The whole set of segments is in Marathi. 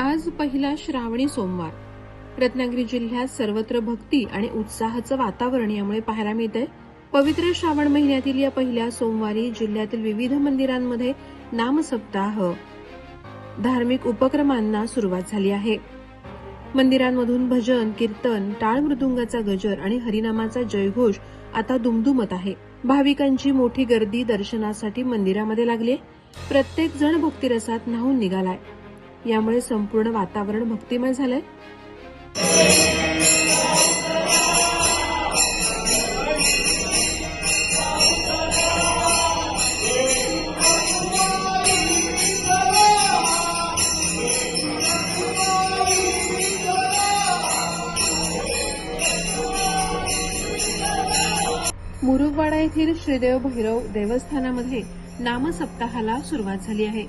आज पहिला श्रावणी सोमवार. रत्नागिरी जिल्ह्यात सर्वत्र भक्ती आणि उत्साहाचं वातावरण यामुळे पाहायला मिळतंय. पवित्र श्रावण महिन्यातील या पहिल्या सोमवारी जिल्ह्यातील विविध मंदिरांमध्ये नामसप्ताह धार्मिक उपक्रमांना सुरुवात झाली आहे. मंदिरांमधून भजन कीर्तन टाळ मृदुंगाचा गजर आणि हरिनामाचा जयघोष आता दुमदुमत आहे. भाविकांची मोठी गर्दी दर्शनासाठी मंदिरामध्ये लागली प्रत्येक जण भक्तिरसात न्हावून निघालाय. यामुळे संपूर्ण वातावरण भक्तिमय झालंय. मुरुगवाडा येथील श्रीदेव भैरव देवस्थानामध्ये नामसप्ताहाला सुरुवात झाली आहे.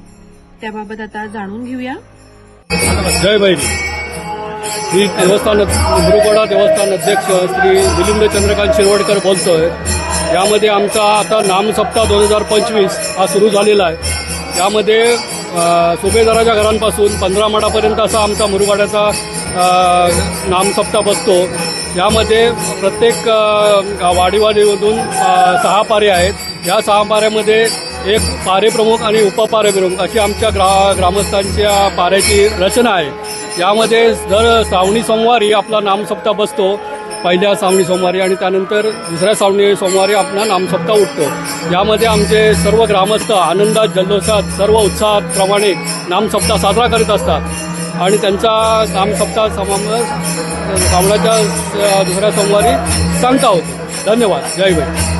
त्याबाबत आता जाणून घेऊया. जय भैरी. मी देवस्थान मुरुगोडा देवस्थान अध्यक्ष श्री मिलिंद चंद्रकांत शिरवडकर बोलतोय. यामध्ये आमचा आता नामसप्ताह दोन हजार पंचवीस हा सुरू झालेला आहे. यामध्ये सुभेदाराच्या घरांपासून पंधरा माडापर्यंत असा आमचा मुरुगाड्याचा नामसप्ताह बसतो. यामध्ये प्रत्येक वाडीवाडीमधून सहा पारे आहेत. या सहा पाऱ्यामध्ये एक पारे प्रमुख आणि उपपारे प्रमुख अशी आमच्या ग्रा ग्रामस्थांच्या पाऱ्याची रचना आहे. यामध्ये दर श्रावणी सोमवारी आपला नामसप्ताह बसतो. पहिल्या श्रावणी सोमवारी आणि त्यानंतर दुसऱ्या श्रावणी सोमवारी आपला नामसप्ताह उठतो. यामध्ये आमचे सर्व ग्रामस्थ आनंदात जल्लोषात सर्व उत्साहाप्रमाणे नामसप्ताह साजरा करीत असतात. आणि त्यांचा नामसप्ताह समाम श्रावणाच्या दुसऱ्या सोमवारी सांगता होतो. धन्यवाद. जय भाई